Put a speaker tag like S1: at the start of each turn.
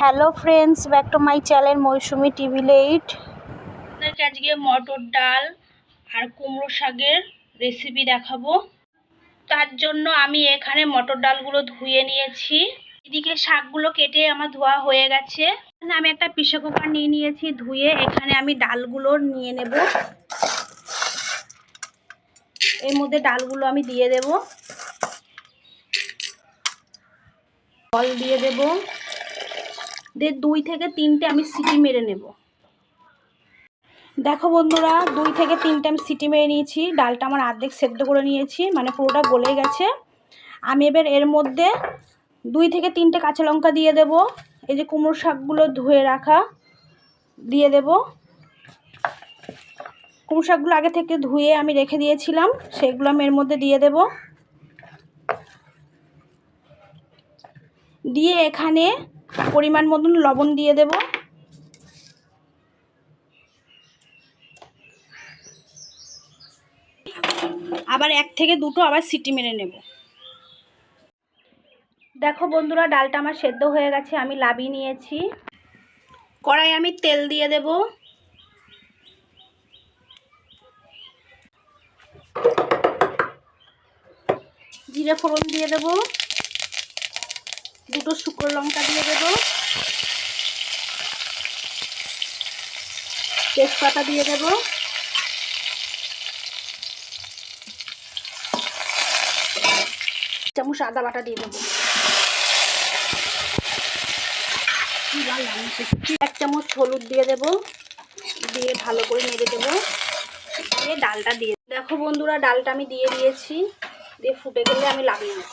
S1: Hello friends, back to my channel Mousumi TV late.
S2: আপনাদেরকে আজকে মটর ডাল আর কুমড়ো শাকের রেসিপি দেখাবো। তার জন্য আমি এখানে মটর ডালগুলো ধুয়ে নিয়েছি। এদিকে শাকগুলো কেটে আমার ধোয়া হয়ে গেছে। আমি একটা প্রেসার কুকার নিয়ে নিয়েছি, ধুয়ে এখানে আমি ডালগুলো নিয়ে নেব। এর মধ্যে ডালগুলো আমি দিয়ে দেব। জল দিয়ে দেব। দিয়ে দুই থেকে তিনটে আমি সিটি মেরে নেব। দেখো বন্ধুরা, দুই থেকে তিনটে আমি সিটি মেরে নিয়েছি। ডালটা আমার অর্ধেক সেদ্ধ করে নিয়েছি মানে পুরোটা গলে গেছে। আমি এবার এর মধ্যে দুই থেকে তিনটে কাঁচা লঙ্কা দিয়ে দেব। এই যে কুমড়ো শাকগুলো ধুয়ে রাখা দিয়ে দেব। কুমড়ো শাকগুলো আগে থেকে ধুয়ে আমি রেখে দিয়েছিলাম, সেগুলো আমি এর মধ্যে দিয়ে দেব। দিয়ে এখানে পরিমাণ মতন লবণ দিয়ে দেব। আবার এক থেকে দুটো আবার সিটি মেরে নেব। দেখো বন্ধুরা, ডালটা আমার সেদ্ধ হয়ে গেছে, আমি লাবিয়ে নিয়েছি। কড়াই আমি তেল দিয়ে দেব। জিরে ফোড়ন দিয়ে দেব। দুটো শুকনো লঙ্কা দিয়ে দেব। তেজপাতা দিয়ে দেব। চামচ আদা বাটা দিয়ে দেবো। এক চামচ হলুদ দিয়ে দেব। দিয়ে ভালো করে নেড়ে দেবো। দিয়ে ডালটা দিয়ে দেখো বন্ধুরা, ডালটা আমি দিয়ে দিয়েছি। দিয়ে ফুটে গেলে আমি লাগিয়ে নেব।